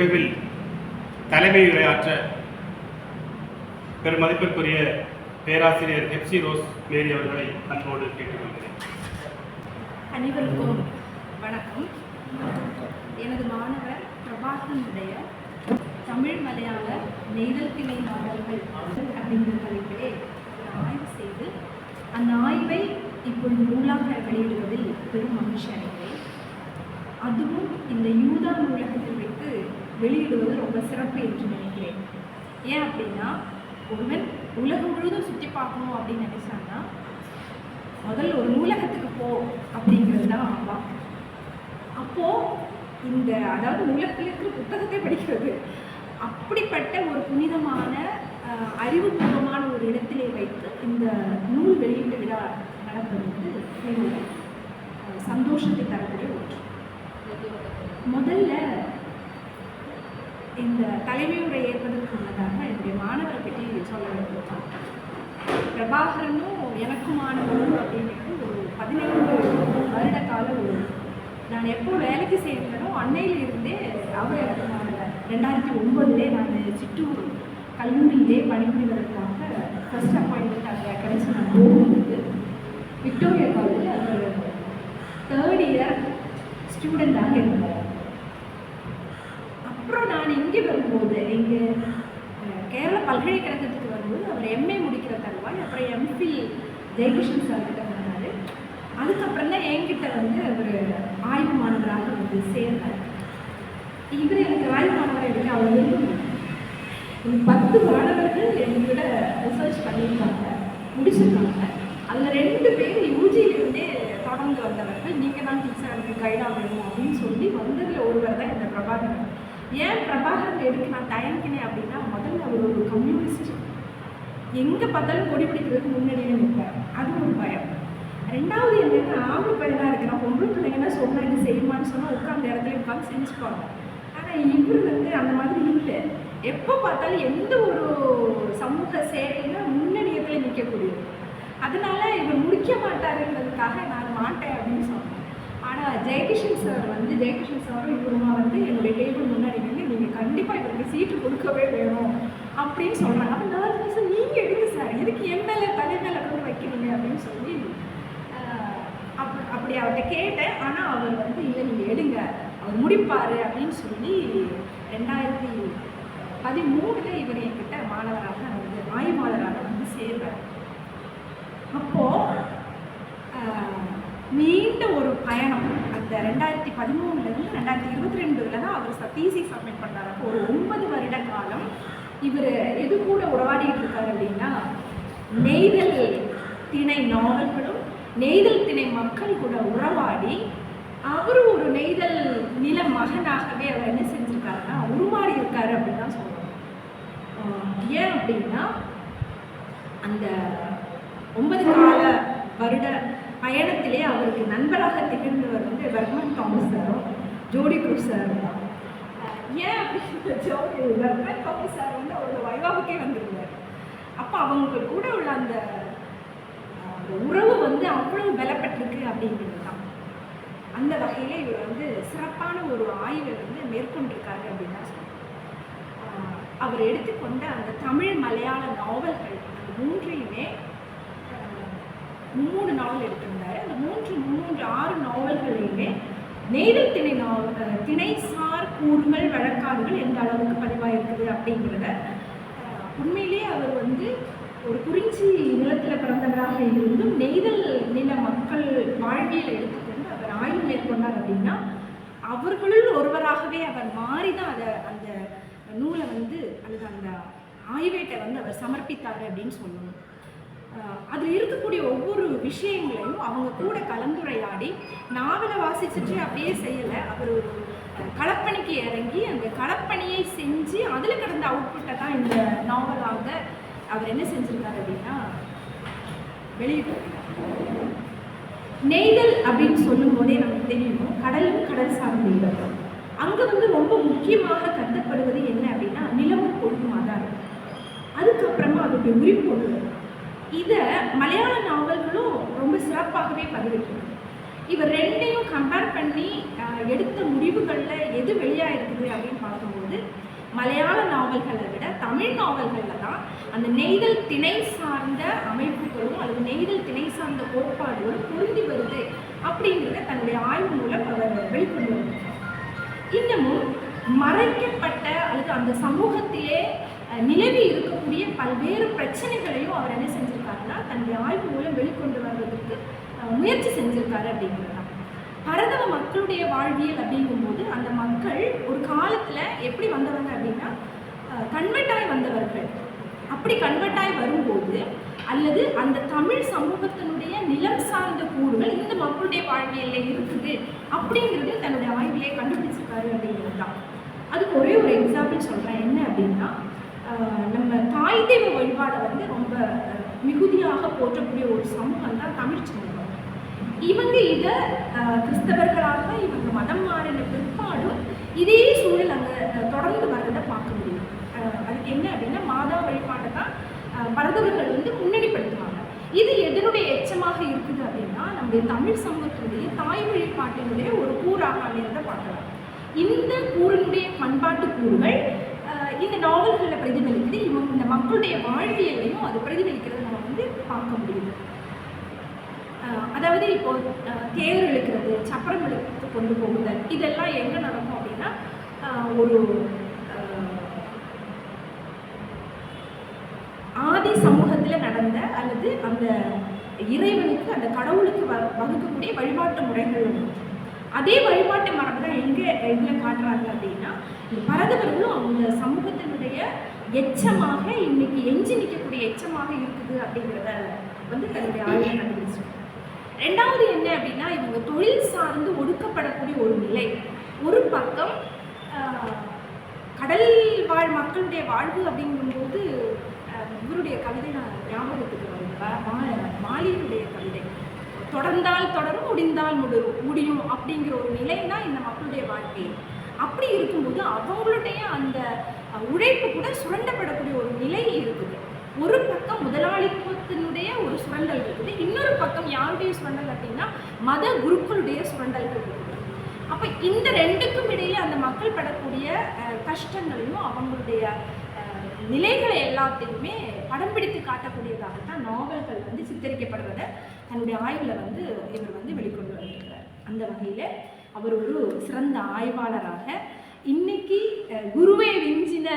நிகழ்வில் தலைமை உரையாற்ற பெருமதிப்பிற்குரிய பேராசிரியர் எப்சி ரோஸ் மேரி அவர்களை அன்போடு கேட்டுக்கொள்கிறேன். அனைவருக்கும் வணக்கம். எனது மாணவர் பிரபாகரனுடைய தமிழ் மலையாள நெய்தல் நாடல்கள் நாவல்கள் அப்படிங்கிற தலைப்பிலே ஆய்வு செய்து அந்த ஆய்வை இப்பொழுது நூலாக வெளியிடுவதில் பெரும் மகிழ்ச்சி அடைகிறேன். அதுவும் இந்த யூதா நூலகத்தில் வைத்து வெளியிடுவது ரொம்ப சிறப்பு என்று நினைக்கிறேன். ஏன் அப்படின்னா ஒருவன் உலகம் முழுவதும் சுற்றி பார்க்கணும் அப்படின்னு நினைச்சான்னா முதல்ல ஒரு நூலகத்துக்கு போ அப்படிங்கிறது தான் ஆவா அப்போ இந்த அதாவது நூலகத்தில் இருக்கிற புத்தகத்தை படிக்கிறது அப்படிப்பட்ட ஒரு புனிதமான அறிவுபூர்வமான ஒரு இடத்திலே வைத்து இந்த நூல் வெளியீட்டு விழா நடப்பது வந்து சந்தோஷத்தை தரக்கூடிய ஒன்று. முதல்ல இந்த தலைமை ஏற்பதற்கு முன்னதாக என்னுடைய மாணவரை பற்றி சொல்ல வேண்டும் பிரபாகரனும் எனக்கும் உறவு அப்படின்றது ஒரு பதினைந்து வருட கால ஒரு நான் எப்போ வேலைக்கு சேர்ந்தனோ அன்னையில இருந்தே அவர் எனக்கு மாணவர் ரெண்டாயிரத்தி ஒன்பதுலே நான் சிற்றூர் கல்லூரியிலே பணிபுரிவதற்காக ஃபர்ஸ்ட் அப்பாயின்மெண்ட் அங்கே கிடைச்சி நான் போகும்போது விக்டோரியா காலேஜில் அவர் தேர்ட் இயர் ஸ்டூடெண்டாக இருந்தார் நான் இங்கே வரும்போது இங்கே கேரள பல்கலைக்கழகத்துக்கு வரும்போது அவர் எம்ஏ முடிக்கிற தருவாய் அப்புறம் எம்பி ஜெயகிருஷ்ணன் சார் கிட்ட வந்தார். அதுக்கப்புறம் தான் என்கிட்ட வந்து அவர் ஆய்வு மாணவராக வந்து சேர்ந்தார். இவர் எனக்கு ஆய்வு மாணவர் எடுக்க அவ்வளோ ஒரு பத்து மாணவர்கள் என்கிட்ட ரிசர்ச் பண்ணியிருக்காங்க முடிச்சிருக்காங்க. அதில் ரெண்டு பேர் யூஜியிலிருந்தே தொடர்ந்து வந்தவர்கள் நீங்கள் தான் டீச்சர் எனக்கு கைடாக வேணும் அப்படின்னு சொல்லி வந்ததில் ஒருவர் தான் இந்த பிரபாகரன். ஏன் பிரபாகரன் எதுக்கு நான் தயங்கினேன் அப்படின்னா முதல்ல அவர் ஒரு கம்யூனிஸ்ட் எங்கே பார்த்தாலும் கொடி பிடிக்கிறதுக்கு முன்னாடியே நிற்பார் அது ஒரு பயம். ரெண்டாவது என்னன்னா ஆம்பளை பையனாக இருக்கிறான் பொம்பளை பிள்ளைங்கன்னா சொன்னா இது செய்யுமான்னு சொன்னால் உட்காந்து இடத்துல உட்காந்து செஞ்சுப்பாங்க ஆனால் இவர் வந்து அந்த மாதிரி இல்லை. எப்போ பார்த்தாலும் எந்த ஒரு சமூக சேவையில முன்னணியத்தில் நிற்கக்கூடியது அதனால இவர் முடிக்க மாட்டாருங்கிறதுக்காக நான் மாட்டேன் அப்படின்னு சொன்னேன் ஆனால் ஜெயகிஷன் சார் வந்து ஜெயகிஷன் சாரும் இவருமா வந்து என்னுடைய டேபிள் முன்னாடி வந்து நீங்கள் கண்டிப்பாக இவருக்கு சீட்டு கொடுக்கவே வேணும் அப்படின்னு சொல்கிறாங்க அப்போ நான் சார் நீங்கள் எடுங்க சார் எதுக்கு என் மேலே தலை மேலே கொண்டு வைக்கிறீங்க? அப்படின்னு சொல்லி அப் அப்படி அவர்கிட்ட கேட்டேன். ஆனால் அவர் வந்து இல்லை நீங்கள் எடுங்க. அவர் முடிப்பார் அப்படின்னு சொல்லி ரெண்டாயிரத்தி பதிமூணுல இவர் என்கிட்ட மாணவராக வந்து ஆய்வாளராக வந்து சேர்றார் அப்போது நீண்ட ஒரு பயணம். அந்த ரெண்டாயிரத்தி பதிமூணுலேருந்து ரெண்டாயிரத்தி இருபத்தி ரெண்டுல தான் அவர் சத்தீசி சப்மிட் பண்ணார். அப்போ ஒரு ஒன்பது வருட காலம் இவர் எது கூட உறவாடிட்டு இருக்காரு அப்படின்னா நெய்தல் திணை நாவல்களும் நெய்தல் திணை மக்கள் கூட உறவாடி அவர் ஒரு நெய்தல் நில மகனாகவே அவர் என்ன செஞ்சிருக்காருன்னா உருமாறி இருக்காரு அப்படின்னு தான் சொல்லுவாங்க ஏன் அப்படின்னா அந்த ஒன்பது கால வருட பயணத்திலே அவருக்கு நண்பராக திகழ்ந்தவர் வந்து வர்மன் தாமஸ் சாரும் ஜோடி குரூப் சாரும் தான் ஏன் அப்படின்னு ஜோடி வர்மன் தாமஸ் சார் வந்து அவரோட வைவாவுக்கே வந்திருந்தார். அப்போ அவங்க கூட உள்ள அந்த உறவு வந்து அவ்வளவு பலப்பட்டிருக்கு அப்படிங்கிறது தான் அந்த வகையில் இவர் வந்து சிறப்பான ஒரு ஆய்வை வந்து மேற்கொண்டிருக்காரு அப்படின்னு தான் சொல்லுவாங்க அவர் எடுத்துக்கொண்ட அந்த தமிழ் மலையாள நாவல்கள் அந்த மூன்றையுமே மூணு நாவல் எடுத்திருந்தாரு. அந்த மூன்று மூன்று ஆறு நாவல்களையுமே நெய்தல் திணை நாவல் திணைசார் கூறுகள் வழக்காடுகள் எந்த அளவுக்கு பதிவாயிருக்குது அப்படிங்கிறத உண்மையிலேயே அவர் வந்து ஒரு குறிஞ்சி நிலத்தில் பிறந்தவராக இருந்தும் நெய்தல் நில மக்கள் வாழ்வியலை எடுத்துக்கொண்டு அவர் ஆய்வு மேற்கொண்டார் அப்படின்னா அவர்களுள் ஒருவராகவே அவர் மாறி தான் அதை அந்த நூலை வந்து அல்லது அந்த ஆய்வேட்டை வந்து அவர் சமர்ப்பித்தார் அப்படின்னு சொல்லணும். அதில் இருக்கக்கூடிய ஒவ்வொரு விஷயங்களையும் அவங்க கூட கலந்துரையாடி நாவலை வாசிச்சுட்டு அப்படியே செய்யலை. அவர் ஒரு களப்பணிக்கு இறங்கி அந்த களப்பணியை செஞ்சு அதில் கிடந்த அவுட்புட்டை தான் இந்த நாவலாக அவர் என்ன செஞ்சிருக்காரு அப்படின்னா வெளியிட்டிருக்கார் நெய்தல் அப்படின்னு சொல்லும் போதே நமக்கு தெரியும் கடலும் கடல் சார்ந்த இடம் அங்கே வந்து ரொம்ப முக்கியமாக கருதப்படுவது என்ன அப்படின்னா நிலமும் பொழுதுமாக தான் இருக்கும். அதுக்கப்புறமா அதோடைய உரிப்பொருள் இதை மலையாள நாவல்களும் ரொம்ப சிறப்பாகவே பதிவிட்டிருக்கு. இவர் ரெண்டையும் கம்பேர் பண்ணி எடுத்த முடிவுகளில் எது வெளியாக இருக்குது அப்படின்னு பார்க்கும்போது மலையாள நாவல்களை விட தமிழ் நாவல்களில் தான் அந்த நெய்தல் திணை சார்ந்த அமைப்புகளும் அல்லது நெய்தல் திணை சார்ந்த கோட்பாடுகளும் பொருந்தி வருது அப்படிங்கிறத தன்னுடைய ஆய்வு மூலம் அவர் வெளிக்கொண்டு வந்திருக்கார். இன்னமும் மறைக்கப்பட்ட அல்லது அந்த சமூகத்திலே நிலவி இருக்கக்கூடிய பல்வேறு பிரச்சனைகளையும் அவர் என்ன செஞ்சிருக்காருன்னா தன்னுடைய ஆய்வு மூலம் வெளிக்கொண்டு வர்றதுக்கு முயற்சி செஞ்சிருக்காரு அப்படிங்கிறது தான். பரதவ மக்களுடைய வாழ்வியல் அப்படிங்கும்போது அந்த மக்கள் ஒரு காலத்தில் எப்படி வந்தவங்க அப்படின்னா கன்வெர்ட்டாய் வந்தவர்கள். அப்படி கன்வெர்ட்டாய் வரும்போது அல்லது அந்த தமிழ் சமூகத்தினுடைய நிலம் சார்ந்த கூறுகள் இந்த மக்களுடைய வாழ்வியலில் இருக்குது அப்படிங்கிறது தன்னுடைய ஆய்விலே கண்டுபிடிச்சிருக்காரு அப்படிங்கிறது தான். அதுக்கு ஒரே ஒரு எக்ஸாம்பிள் சொல்கிறேன் என்ன அப்படின்னா நம்ம தாய் தெய்வ வழிபாடை வந்து ரொம்ப மிகுதியாக போற்றக்கூடிய ஒரு சமூகம் தான் தமிழ் சமூகம். இவங்க இதை கிறிஸ்தவர்களாக இவங்க மதம் மாறின பிற்பாடும் இதே சூழல் அங்கே தொடர்ந்து வர்றதை பார்க்க முடியும். அதுக்கு என்ன அப்படின்னா மாதா வழிபாட்டை தான் பரதவர்கள் வந்து முன்னணிப்படுத்துவாங்க. இது எதனுடைய எச்சமாக இருக்குது அப்படின்னா நம்முடைய தமிழ் சமூகத்தினுடைய தாய் வழிபாட்டினுடைய ஒரு கூறாக அமைந்ததை பார்க்கலாம். இந்த கூறினுடைய பண்பாட்டு கூறுகள் இந்த நாவல்களில் பிரதிபலிக்குது. இவங்க இந்த மக்களுடைய வாழ்வியலையும் அது பிரதிபலிக்கிறத நம்ம வந்து பார்க்க முடியுது. அதாவது இப்போ தேர் இழுக்கிறது சப்பரம் எழுத்து கொண்டு போகுதல் இதெல்லாம் எங்கே நடக்கும் அப்படின்னா ஒரு ஆதி சமூகத்தில் நடந்த அல்லது அந்த இறைவனுக்கு அந்த கடவுளுக்கு வ வகுக்கக்கூடிய வழிபாட்டு முறைகள் அதே வழிபாட்டு மரபு தான் எங்கே இதில் காட்டுறாங்க அப்படின்னா பரதவர்களும் அவங்க சமூகத்தினுடைய எச்சமாக இன்னைக்கு எஞ்சி நிற்கக்கூடிய எச்சமாக இருக்குது அப்படிங்கிறத வந்து தன்னுடைய ஆய்வு கண்டுபிடிச்சிருக்காங்க ரெண்டாவது என்ன அப்படின்னா இவங்க தொழில் சார்ந்து ஒடுக்கப்படக்கூடிய ஒரு நிலை. ஒரு பக்கம் ஆஹ், கடல் வாழ் மக்களுடைய வாழ்வு அப்படிங்கும்போது இவருடைய கவிதை நான் ஞாபகத்துக்கு வருவேன் மா- மாலியினுடைய கவிதை. தொடர்ந்தால் தொடரும் முடிந்தால் முடரும். முடியும் அப்படிங்கிற ஒரு நிலை தான் இந்த மக்களுடைய வாழ்க்கை. அப்படி இருக்கும்போது அவங்களுடைய அந்த உழைப்பு கூட சுரண்டப்படக்கூடிய ஒரு நிலை இருக்குது. ஒரு பக்கம் முதலாளித்துவத்தினுடைய ஒரு சுரண்டல் இருக்குது. இன்னொரு பக்கம் யாருடைய சுரண்டல் அப்படின்னா மத குருக்களுடைய சுரண்டல்கள் இருக்குது. அப்போ இந்த ரெண்டுக்கும் இடையிலே அந்த மக்கள் படக்கூடிய கஷ்டங்களையும் அவங்களுடைய நிலைகளை எல்லாத்தையுமே படம் பிடித்து காட்டக்கூடியதாகத்தான் நாவல்கள் வந்து சித்தரிக்கப்படுறத தன்னுடைய ஆய்வில் வந்து இவர் வந்து வெளிக்கொண்டு வந்திருக்கிறார். அந்த வகையில் அவர் ஒரு சிறந்த ஆய்வாளராக. இன்னைக்கு குருவை விஞ்சின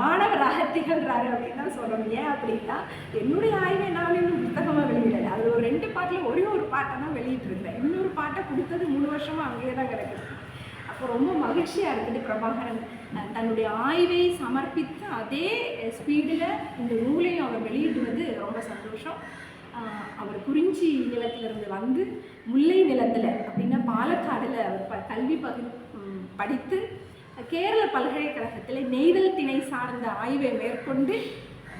மாணவராக திகழ்றாரு அப்படின்னு தான் சொல்லணும். ஏன் அப்படின்னா என்னுடைய ஆய்வை நான் இன்னும் புத்தகமாக வெளியிடலை. அது ஒரு ரெண்டு பாட்டில் ஒரே ஒரு பாட்டை தான் வெளியிட்டிருந்தேன் இன்னொரு பாட்டை கொடுத்தது மூணு வருஷமாக அங்கேயே தான் கிடக்குது. அப்போ ரொம்ப மகிழ்ச்சியாக இருக்குது பிரபாகரன். தன்னுடைய ஆய்வை சமர்ப்பித்து அதே ஸ்பீடில் இந்த நூலையும் அவர் வெளியிடுவது ரொம்ப சந்தோஷம். அவர் குறிஞ்சி நிலத்திலிருந்து வந்து முல்லை நிலத்தில் அப்படின்னா பாலக்காடில் அவர் ப கல்வி பகு படித்து கேரள பல்கலைக்கழகத்தில் நெய்தல் திணை சார்ந்த ஆய்வை மேற்கொண்டு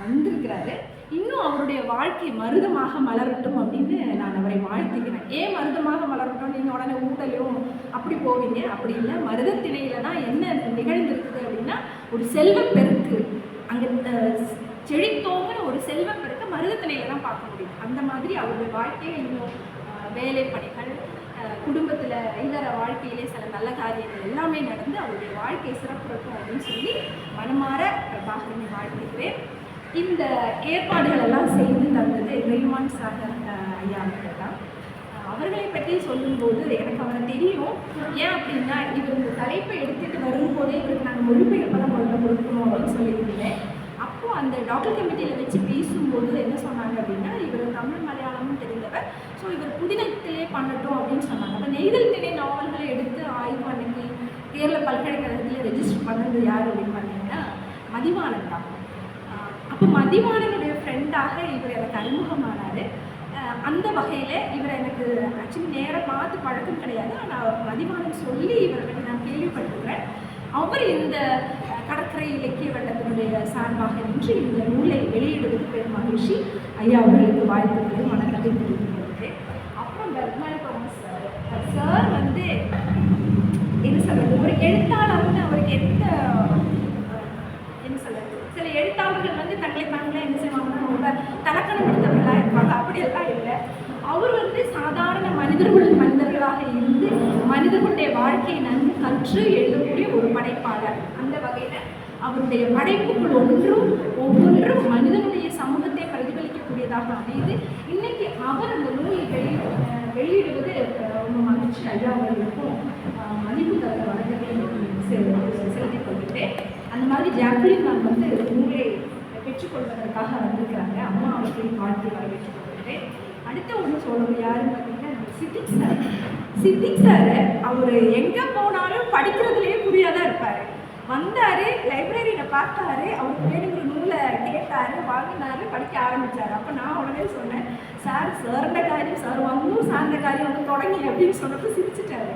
வந்திருக்கிறாரு. இன்னும் அவருடைய வாழ்க்கை மருதமாக மலரட்டும் அப்படின்னு நான் அவரை வாழ்த்துக்கிறேன் ஏன் மருதமாக மலரட்டும்? நீங்கள் உடனே ஊட்டலையும் அப்படி போவீங்க? அப்படி இல்லை. மருதத்திணையில தான் என்ன நிகழ்ந்திருக்குது அப்படின்னா ஒரு செல்வப்பெருக்கு அங்கே செல்வம் இருக்க செல்வப்பெருக்க தான் பார்க்க முடியும். அந்த மாதிரி அவருடைய வாழ்க்கையை இன்னும் வேலை பணிகள் குடும்பத்தில் இல்லற வாழ்க்கையிலே சில நல்ல காரியங்கள் எல்லாமே நடந்து அவருடைய வாழ்க்கை சிறப்புறக்கும் அப்படின்னு சொல்லி மனமாற பிரபாகரனை வாழ்த்துகிறேன். இந்த ஏற்பாடுகள் எல்லாம் செய்து தந்தது ரெய்மான் சாகர் ஐயா அவர்கள் தான். அவர்களை பற்றி சொல்லும்போது எனக்கு அவரை தெரியும். ஏன் அப்படின்னா இவர் இந்த தலைப்பை எடுத்துட்டு வரும்போதே இவருக்கு நாங்கள் மொழிபெயர்ப்பெல்லாம் முதல்ல கொடுக்கணும் அப்படின்னு சொல்லியிருந்தேன். அப்போ அந்த டாக்டர் கமிட்டியில் வச்சு பேசும்போது என்ன சொன்னாங்க அப்படின்னா இவர் தமிழ் மலையாளமும் தெரிந்தவர். ஸோ இவர் புதினத்திலே பண்ணட்டும் அப்படின்னு சொன்னாங்க. அப்போ நெய்தல் திணை நாவல்களை எடுத்து ஆய்வு பண்ணி கேரள பல்கலைக்கழகத்தில் ரெஜிஸ்டர் பண்ணது யார் அப்படின்னு பார்த்தீங்கன்னா மதிவானன் தான். அப்போ மதிவானனுடைய ஃப்ரெண்டாக இவர் எனக்கு அறிமுகமானார். அந்த வகையில் இவர் எனக்கு ஆக்சுவலி நேராக பார்த்து பழக்கம் கிடையாது. ஆனால் மதிவானன் சொல்லி இவரை பற்றி நான் கேள்விப்பட்டிருக்கிறேன். அவர் இந்த கடற்கரை இலக்கிய வட்டத்தினுடைய சார்பாக நின்று இந்த நூலை வெளியிடுவது பெரும் மகிழ்ச்சி. ஐயா அவர்களுக்கு வாழ்த்துக்களை வணக்கத்தை தெரிவித்துக் அப்புறம் பெர்மால் தாமஸ் சார். சார் வந்து என்ன சொல்றது? ஒரு எழுத்தாளர்னு அவருக்கு எந்த என்ன சொல்றது? சில எழுத்தாளர்கள் வந்து தங்களை தாங்களே என்ன செய்வாங்கன்னா ரொம்ப தலக்கணம் எடுத்தவர்களாக இருப்பாங்க. அப்படியெல்லாம் இல்லை அவர் வந்து சாதாரண மனிதர்கள் மனிதர்களாக இருந்து மனித மனிதர்களுடைய வாழ்க்கையை நன்கு கற்று எழுதக்கூடிய ஒரு படைப்பாளர். அந்த வகையில் அவருடைய படைப்புகள் ஒன்றும் ஒவ்வொன்றும் மனிதனுடைய சமூகத்தை பிரதிபலிக்கக்கூடியதாக அமையுது. இன்னைக்கு அவர் அந்த நூலை வெளி வெளியிடுவது ரொம்ப மகிழ்ச்சி ஐயா அவர்களுக்கும் மதிப்பு தர வணக்கத்தையும் செலுத்தி கொள்கிறேன் அந்த மாதிரி ஜாக்லின் நான் வந்து நூலை பெற்றுக்கொள்வதற்காக வந்திருக்கிறாங்க. அம்மா அவர்களின் வாழ்த்து வரவேற்றுக் கொள்கிறேன். அடுத்த ஒன்று சொல்லணும். யாருன்னு பார்த்தீங்கன்னா சித்திக் சார் சித்திக் சார் அவர் எங்கே போனாலும் படிக்கிறதுலேயே புரியாதான் இருப்பார். வந்தார் லைப்ரரியில் பார்த்தாரு அவருக்கு வேணுங்கிற நூலை கேட்டார் வாங்கினாரு படிக்க ஆரம்பிச்சார். அப்போ நான் உடனே சொன்னேன் சார் சேர்ந்த காரியம் சார் வந்தும் சார்ந்த காரியம் வந்து தொடங்கி அப்படின்னு சொன்னப்போ சிரிச்சிட்டாரு.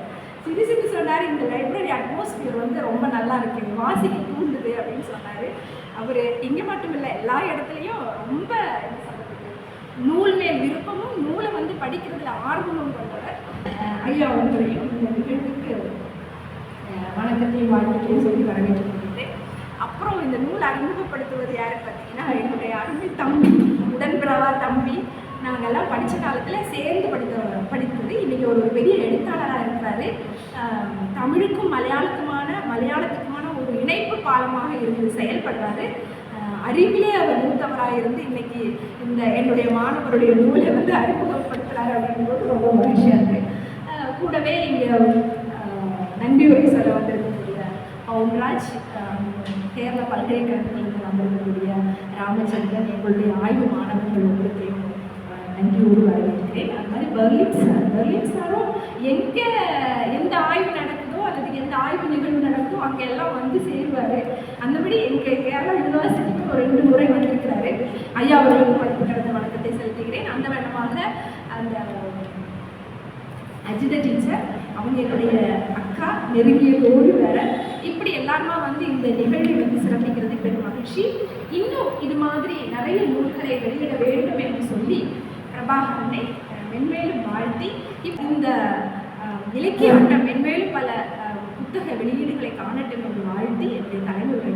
சிரிச்சுட்டு சொன்னார் இந்த லைப்ரரி அட்மாஸ்பியர் வந்து ரொம்ப நல்லா இருக்கு. வாசிக்க தூண்டுது அப்படின்னு சொன்னார். அவர் இங்கே மட்டும் இல்லை எல்லா இடத்துலையும் ரொம்ப நூல் மேல் விருப்பமும் நூலை வந்து படிக்கிறதுல ஆர்வமும் கொண்டவர். ஐயா அவர்களையும் இந்த நிகழ்வுக்கு அஹ் வணக்கத்தையும் சொல்லி வரவேற்றுக்கொள்கிறேன் அப்புறம் இந்த நூல் அறிமுகப்படுத்துவது யாரு பார்த்தீங்கன்னா என்னுடைய அருமை தம்பி உடன்பிறவா தம்பி. நாங்கள்லாம் படித்த காலத்தில் சேர்ந்து படித்த படித்தது. இன்றைக்கி ஒரு பெரிய எழுத்தாளராக இருக்கிறாரு தமிழுக்கும் மலையாளத்துக்குமான மலையாளத்துக்குமான ஒரு இணைப்பு பாலமாக இருந்து செயல்படுறாரு. அறிவிலே அவர் மூத்தவராக இருந்து இன்னைக்கு இந்த என்னுடைய மாணவருடைய நூலை வந்து அறிமுகப்படுத்துகிறார் அப்படின்றது ரொம்ப மகிழ்ச்சியாக இருக்குது கூடவே இங்கே நன்றி உரை சொல்ல வந்திருக்கக்கூடிய பவுன்ராஜ் கேரள பல்கலைக்கழகத்திலிருந்து வந்திருக்கக்கூடிய ராமச்சந்திரன் எங்களுடைய ஆய்வு மாணவர்கள் ஒவ்வொருத்தையும் நன்றி நன்றியோடு வரவேற்கிறேன். அது மாதிரி பெர்லின் சார். பெர்லின் சாரும் எங்கே எந்த ஆய்வு நடக்குதோ அல்லது எந்த ஆய்வு நிகழ்வு நடக்குதோ அங்கெல்லாம் வந்து சேருவார். அந்தபடி எங்கள் கேரளா யூனிவர்சிட்டிக்கு ஒரு ரெண்டு முறை வந்திருக்கிறாரு. ஐயா அவர்களுக்கு கடந்த வணக்கத்தை செலுத்துகிறேன். அந்த வண்ணமாக அந்த அஜித டீச்சர் அவங்க என்னுடைய அக்கா நெருங்கிய தோழி வேற. இப்படி எல்லாருமா வந்து இந்த நிகழ்வை வந்து சிறப்பிக்கிறது பெரும் மகிழ்ச்சி. இன்னும் இது மாதிரி நிறைய நூல்களை வெளியிட வேண்டும் என்று சொல்லி பிரபாகரனை மென்மேலும் வாழ்த்தி இந்த இலக்கிய வட்டம் மென்மேலும் பல புத்தக வெளியீடுகளை காணட்டும் என்று வாழ்த்தி என்னுடைய தலைமுறை